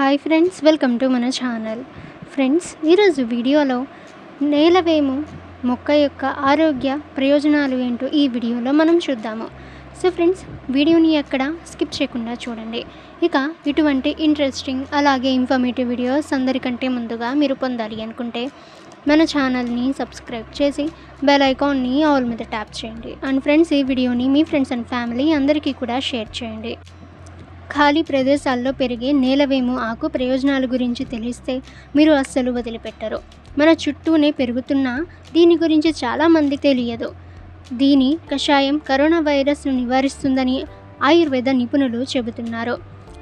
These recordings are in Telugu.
హాయ్ ఫ్రెండ్స్ వెల్కమ్ టు మన ఛానల్. ఫ్రెండ్స్ ఈరోజు వీడియోలో నేలవేము మొక్క యొక్క ఆరోగ్య ప్రయోజనాలు ఏంటో ఈ వీడియోలో మనం చూద్దాము. సో ఫ్రెండ్స్ వీడియోని ఎక్కడ స్కిప్ చేయకుండా చూడండి. ఇక ఇటువంటి ఇంట్రెస్టింగ్ అలాగే ఇన్ఫర్మేటివ్ వీడియోస్ అందరికంటే ముందుగా మీరు పొందాలి అనుకుంటే మన ఛానల్ని సబ్స్క్రైబ్ చేసి బెల్ ఐకాన్ని ఆల్ మీద ట్యాప్ చేయండి. అండ్ ఫ్రెండ్స్ ఈ వీడియోని మీ ఫ్రెండ్స్ అండ్ ఫ్యామిలీ అందరికీ కూడా షేర్ చేయండి. ఖాళీ ప్రదేశాల్లో పెరిగే నేలవేము ఆకు ప్రయోజనాల గురించి తెలిస్తే మీరు అస్సలు వదిలిపెట్టరు. మన చుట్టూనే పెరుగుతున్న దీని గురించి చాలామంది తెలియదు. దీని కషాయం కరోనా వైరస్ను నివారిస్తుందని ఆయుర్వేద నిపుణులు చెబుతున్నారు.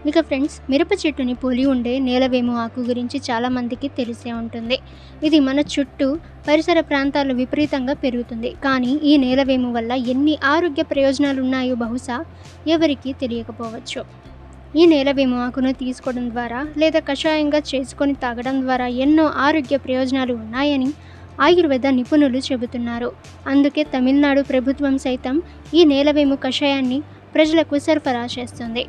ఇక ఫ్రెండ్స్ మిరప చెట్టుని పోలి ఉండే నేలవేము ఆకు గురించి చాలామందికి తెలిసే ఉంటుంది. ఇది మన చుట్టూ పరిసర ప్రాంతాలు విపరీతంగా పెరుగుతుంది. కానీ ఈ నేలవేము వల్ల ఎన్ని ఆరోగ్య ప్రయోజనాలు ఉన్నాయో బహుశా ఎవరికీ తెలియకపోవచ్చు. ఈ నేల ఆకును తీసుకోవడం ద్వారా లేదా కషాయంగా చేసుకొని తాగడం ద్వారా ఎన్నో ఆరోగ్య ప్రయోజనాలు ఉన్నాయని ఆయుర్వేద నిపుణులు చెబుతున్నారు. అందుకే తమిళనాడు ప్రభుత్వం సైతం ఈ నేలవేము కషాయాన్ని ప్రజలకు సరఫరా చేస్తుంది.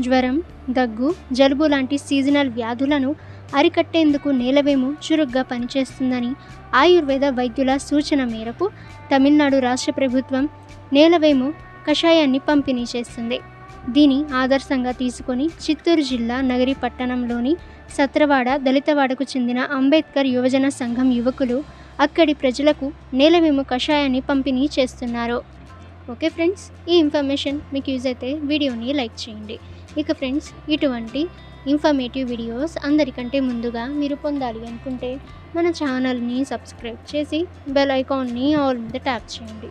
జ్వరం దగ్గు జలుబు లాంటి సీజనల్ వ్యాధులను అరికట్టేందుకు నేలవేము చురుగ్గా పనిచేస్తుందని ఆయుర్వేద వైద్యుల సూచన మేరకు తమిళనాడు రాష్ట్ర ప్రభుత్వం నేలవేము కషాయాన్ని పంపిణీ చేస్తుంది. దీని ఆదర్శంగా తీసుకొని చిత్తూరు జిల్లా నగరి పట్టణంలోని సత్రవాడ దళితవాడకు చెందిన అంబేద్కర్ యువజన సంఘం యువకులు అక్కడి ప్రజలకు నేలవేము కషాయాన్ని పంపిణీ చేస్తున్నారు. ఓకే ఫ్రెండ్స్ ఈ ఇన్ఫర్మేషన్ మీకు యూజ్ అయితే వీడియోని లైక్ చేయండి. ఇక ఫ్రెండ్స్ ఇటువంటి ఇన్ఫర్మేటివ్ వీడియోస్ అందరికంటే ముందుగా మీరు పొందాలి అనుకుంటే మన ఛానల్ని సబ్స్క్రైబ్ చేసి బెల్ ఐకాన్ని ఆల్ మీద ట్యాప్ చేయండి.